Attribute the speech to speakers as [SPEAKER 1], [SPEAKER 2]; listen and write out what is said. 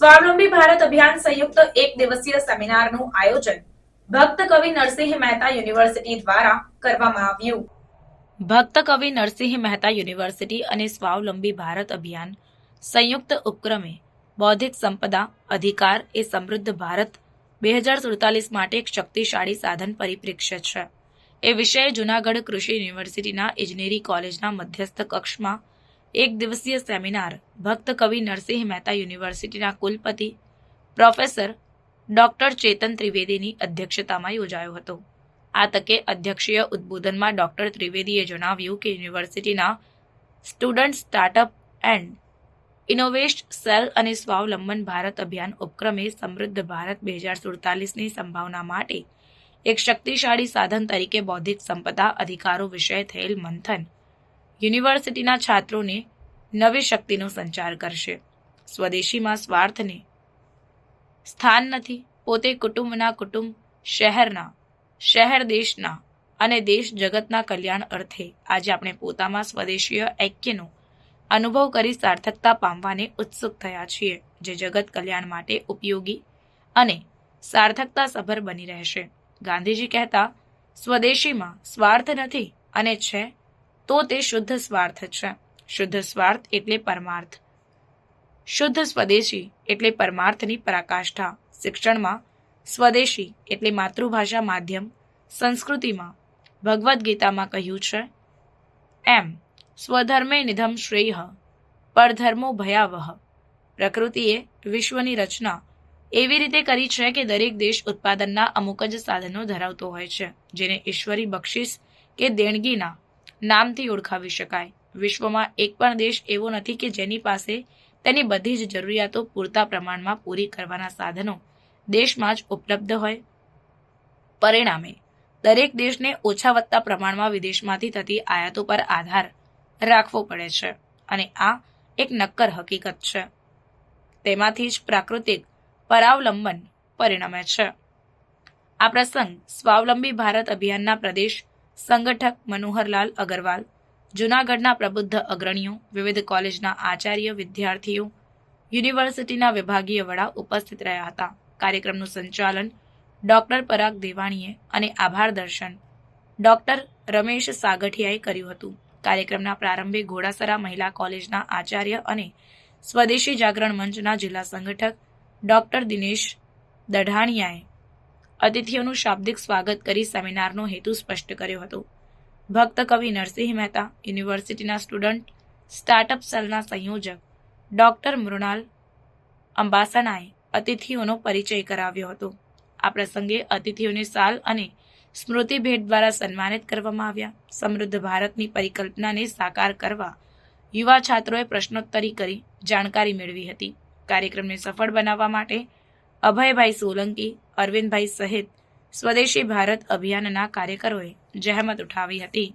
[SPEAKER 1] સ્વાવલંબી ભારત અભિયાન સંયુક્ત એક દિવસીય સેમિનારનું આયોજન ભક્ત કવિ નરસિંહ મહેતા યુનિવર્સિટી દ્વારા કરવામાં આવ્યું. ભક્ત કવિ નરસિંહ મહેતા યુનિવર્સિટી અને સ્વાવલંબી ભારત અભિયાન સંયુક્ત ઉપક્રમે બૌદ્ધિક સંપદા, અધિકાર એ સમૃદ્ધ ભારત બે હજાર સુડતાલીસ માટે એક શક્તિશાળી સાધન પરિપ્રેક્ષ્ય છે. એ વિષયે જૂનાગઢ કૃષિ યુનિવર્સિટીના ઇજનેરી કોલેજના મધ્યસ્થ કક્ષમાં એક દિવસીય સેમિનાર, ભક્ત કવિ નરસિંહ મહેતા યુનિવર્સિટીના કુલપતિ, પ્રોફેસર ડોક્ટર ચેતન ત્રિવેદીની અધ્યક્ષતામાં યોજાયો હતો. આ તકે અધ્યક્ષીય ઉદ્બોધનમાં ડોક્ટર ત્રિવેદીએ જણાવ્યું કે યુનિવર્સિટીના student startup and innovest cell અને સ્વાવલંબન ભારત અભિયાન ઉપક્રમે સમૃદ્ધ ભારત બે હજાર સુડતાલીસની સંભાવના માટે એક શક્તિશાળી સાધન તરીકે બૌદ્ધિક સંપદા અધિકારો વિષય થયેલ મંથન યુનિવર્સિટીના છાત્રોને નવી શક્તિનો સંચાર કરશે. સ્વદેશીમાં સ્વાર્થને સ્થાન નથી. પોતે કુટુંબના કુટુંબ, શહેરના, શહેર દેશના અને દેશ જગતના કલ્યાણ અર્થે આજે આપણે પોતામાં સ્વદેશીય ઐક્યનો અનુભવ કરી સાર્થકતા પામવાને ઉત્સુક થયા છીએ, જે જગત કલ્યાણ માટે ઉપયોગી અને સાર્થકતા સભર બની રહેશે. ગાંધીજી કહેતા, સ્વદેશીમાં સ્વાર્થ નથી અને છે તો તે શુદ્ધ સ્વાર્થ છે. શુદ્ધ સ્વાર્થ એટલે પરમાર્થ. શુદ્ધ સ્વદેશી એટલે પરમાર્થની પરાકાષ્ઠા. શિક્ષણમાં સ્વદેશી એટલે માતૃભાષા માધ્યમ. સંસ્કૃતિમાં ભગવદ્ ગીતામાં કહ્યું છે, એમ, સ્વધર્મે નિધમ શ્રેય, પરધર્મો ભયાવહ પ્રકૃતિએ વિશ્વની રચના એવી રીતે કરી છે કે દરેક દેશ ઉત્પાદનના અમુક જ સાધનો ધરાવતો હોય છે, જેને ઈશ્વરી બક્ષિસ કે દેણગીના નામથી ઓળખાવી શકાય. વિશ્વમાં એક પણ દેશ એવો નથી કે જેની પાસે તેની બધી જ જરૂરિયાતો પૂરતા પ્રમાણમાં પૂરી કરવાના સાધનો દેશમાં જ ઉપલબ્ધ હોય. પરિણામે, દરેક દેશને ઓછા વધતા પ્રમાણમાં વિદેશમાંથી થતી આયાતો પર આધાર રાખવો પડે છે અને આ એક નક્કર હકીકત છે. તેમાંથી જ પ્રાકૃતિક પરાવલંબન પરિણમે છે. આ પ્રસંગ સ્વાવલંબી ભારત અભિયાનના પ્રદેશ સંગઠક મનોહરલાલ અગરવાલ, જૂનાગઢના પ્રબુદ્ધ અગ્રણીઓ, વિવિધ કોલેજના આચાર્ય વિદ્યાર્થીઓ, યુનિવર્સિટીના વિભાગીય વડા ઉપસ્થિત રહ્યા હતા. કાર્યક્રમનું સંચાલન ડોક્ટર પરાગ દેવાણીએ અને આભાર દર્શન ડોક્ટર રમેશ સાગઠિયાએ કર્યું હતું. કાર્યક્રમના પ્રારંભે ઘોડાસરા મહિલા કોલેજના આચાર્ય અને સ્વદેશી જાગરણ મંચના જિલ્લા સંગઠક ડોક્ટર દિનેશ દઢાણિયાએ અતિથિઓનું શાબ્દિક સ્વાગત કરી સેમિનારનો હેતુ સ્પષ્ટ કર્યો હતો. ભક્ત કવિ નરસિંહ મહેતા, યુનિવર્સિટીના સ્ટુડન્ટ, સ્ટાર્ટઅપ સેલના સંયોજક, ડોક્ટર મૃણાલ અંબાસણાએ અતિથિઓનો પરિચય કરાવ્યો હતો. આ પ્રસંગે અતિથિઓને સાલ અને સ્મૃતિ ભેટ દ્વારા સન્માનિત કરવામાં આવ્યા. સમૃદ્ધ ભારતની પરિકલ્પનાને સાકાર કરવા યુવા છાત્રોએ પ્રશ્નોત્તરી કરી, જાણકારી મેળવી હતી. કાર્યક્રમને સફળ બનાવવા માટે અભયભાઈ સોલંકી અરવિંદભાઈ સહિત સ્વદેશી ભારત અભિયાનના કાર્યકરોએ જહેમત ઉઠાવી હતી.